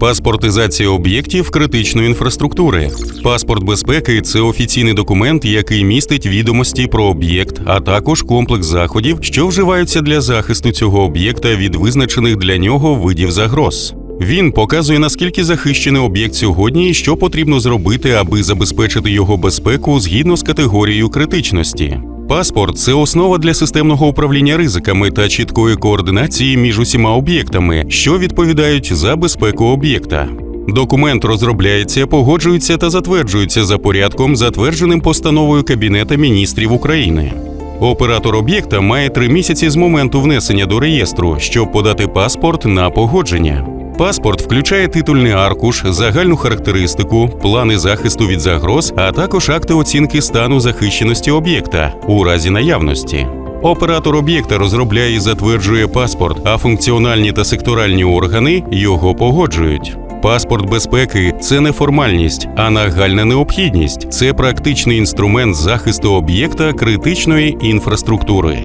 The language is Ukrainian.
Паспортизація об'єктів критичної інфраструктури. Паспорт безпеки це офіційний документ, який містить відомості про об'єкт, а також комплекс заходів, що вживаються для захисту цього об'єкта від визначених для нього видів загроз. Він показує наскільки захищений об'єкт сьогодні і що потрібно зробити, аби забезпечити його безпеку згідно з категорією критичності. Паспорт це основа для системного управління ризиками та чіткої координації між усіма об'єктами, що відповідають за безпеку об'єкта. Документ розробляється, погоджується та затверджується за порядком, затвердженим постановою Кабінета міністрів України. Оператор об'єкта має три місяці з моменту внесення до реєстру, щоб подати паспорт на погодження. Паспорт включає титульний аркуш, загальну характеристику, плани захисту від загроз, а також акти оцінки стану захищеності об'єкта у разі наявності. Оператор об'єкта розробляє і затверджує паспорт, а функціональні та секторальні органи його погоджують. Паспорт безпеки це не формальність, а нагальна необхідність. Це практичний інструмент захисту об'єкта критичної інфраструктури.